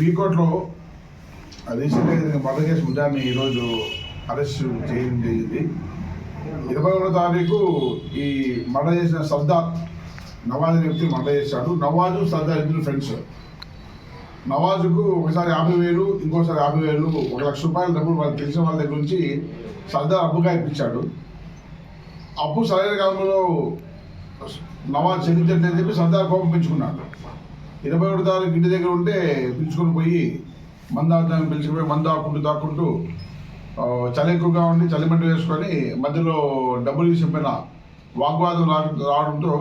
వీకోట్లో రీసెంట్గా murder case ముద్దాన్ని ఈరోజు arrest చేయడం జరిగింది. ఇరవై ఒకటో తారీఖు ఈ మర్డర్ చేసిన సర్దార్ నవాజ్ అనే వ్యక్తి మర్డర్ చేశాడు. నవాజు సర్దార్ ఇద్దరు ఫ్రెండ్స్ నవాజుకు ఒకసారి యాభై వేలు ఇంకోసారి యాభై వేలు ఒక లక్ష రూపాయల డబ్బులు వాళ్ళు తెలిసిన వాళ్ళ దగ్గర నుంచి సర్దార్ అప్పుగా ఇప్పించాడు. అప్పు సరైన కాలంలో నవాజ్ చెల్లించండి చెప్పి సర్దార్ కోపం పెంచుకున్నాడు. ఇరవై ఒకటి తారీఖు ఇంటి దగ్గర ఉంటే పిలుచుకొని పోయి మందాన్ని పిలుచుకుపోయి మందు దాక్కుంటూ దాక్కుంటూ చలి ఎక్కువగా ఉండి చలిమంట వేసుకొని మధ్యలో డబ్బులు తీసి చెప్పిన వాగ్వాదం రా- రావడంతో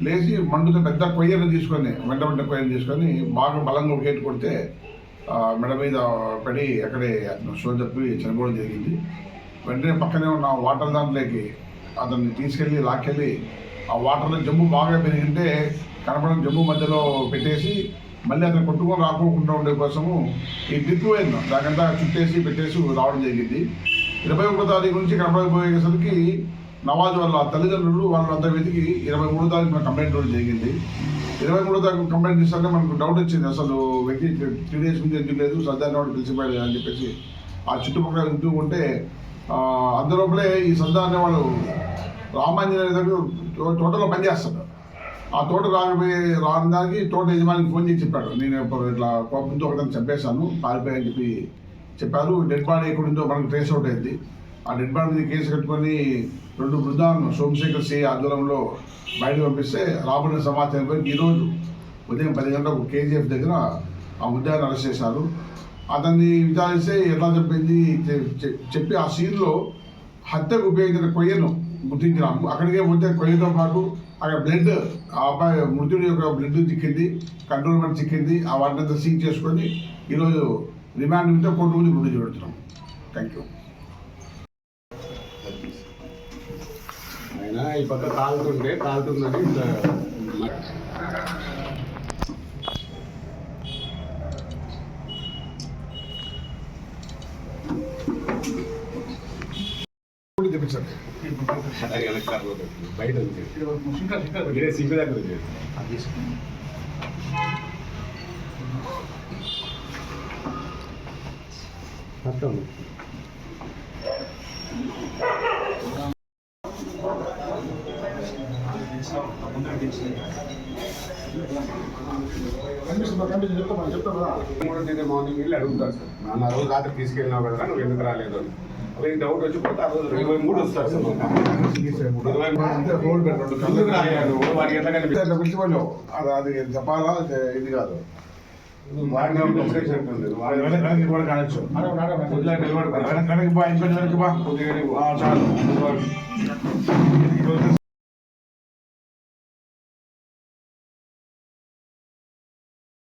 లేచి మండుతో పెద్ద కొయ్యను తీసుకొని వెంట వెంట కొయ్యను తీసుకొని బాగా బలంగా ఒక కొడితే మెడ మీద పడి అక్కడే షో చెప్పి చనిపోవడం జరిగింది. వెంటనే పక్కనే ఉన్న వాటర్ దాంట్లోకి అతన్ని తీసుకెళ్ళి లాక్కెళ్ళి ఆ వాటర్లో జమ్ము బాగా పెరిగింటే కనపడని జమ్ము మధ్యలో పెట్టేసి మళ్ళీ అతను కొట్టుకొని రాకోకుండా ఉండే కోసము ఈ డ్రిప్ వేయను దానికంతా చుట్టేసి పెట్టేసి రావడం జరిగింది. ఇరవై ఒకటో తారీఖు నుంచి కనపడకపోయేసరికి నవాజ్ వాళ్ళ తల్లిదండ్రులు వాళ్ళంతా వెతికి ఇరవై మూడో తారీఖు కంప్లైంట్ ఇవ్వడం జరిగింది. ఇరవై మూడో తారీఖు కంప్లైంట్ ఇస్తానే మనకు డౌట్ వచ్చింది. అసలు వ్యక్తి త్రీ డేస్ ముందు ఎందుకు లేదు? సర్దార్ వాడు పిలిచిపోయాడు అని చెప్పేసి ఆ చుట్టుపక్కల వింటూ ఉంటే అందులోపలే ఈ సర్దార్ అనేవాడు రామాంజనేయ దగ్గర తోటలో పనిచేస్తాడు ఆ తోట రాకపోయి రాని దానికి తోట యజమానికి ఫోన్ చేసి చెప్పాడు. నేను ఇప్పుడు ఇట్లా కోపంతో ఒకదాన్ని చంపేశాను అని చెప్పి చెప్పారు. డెడ్ బాడీ ఎక్కడుందో మనకు ట్రేస్ అవుట్ అయింది. ఆ డెడ్ బాడీ మీద కేసు కట్టుకొని రెండు బృందాలను సోమశేఖర్ సి ఆధ్వర్యంలో బయటకు పంపిస్తే రాబడిన సమాచారం పై ఈరోజు ఉదయం పది గంటలకు కేజీఎఫ్ దగ్గర ఆ ముద్దాన్ని అరెస్ట్ చేశారు. అతన్ని విచారిస్తే ఎట్లా చెప్పింది చెప్పి ఆ సీన్లో హత్యకు ఉపయోగించిన కొయ్యను గుర్తించినాము అక్కడికే పోతే కొయ్యతో పాటు అక్కడ బ్లడ్ ఆ అబ్బాయి మృతుడి యొక్క బ్లడ్ చిక్కింది కంట్రోల్మెంట్ చిక్కింది ఆ వాటిని సీజ్ చేసుకొని ఈరోజు రిమాండ్ మీద కోర్టు ముందు గుర్తు చూడుతున్నాం థ్యాంక్ యూ అయినా ఈ పక్క కాలుతుంటే కాలుతుందని చెప్తామా మూడో తేదీ మార్నింగ్ వెళ్ళి అడుగుతారు సార్. నాన్న ఆ రోజు రాత్రి తీసుకెళ్ళినావు కదా నువ్వు ఎందుకు రాలేదు అని. డౌట్ వచ్చి పోతే ఆ రోజు ఇరవై మూడు వస్తారు సార్. ఇరవై మూడు. రోడ్ పెట్టండి ఎందుకు రాయాను వాడికి ఎట్లా పిలిచిపోయావు అది అది చెప్పాలా? ఇది- కాదు. వెనక్కి బా ఇంకొంచెం వెనక్కి బా. చాలు.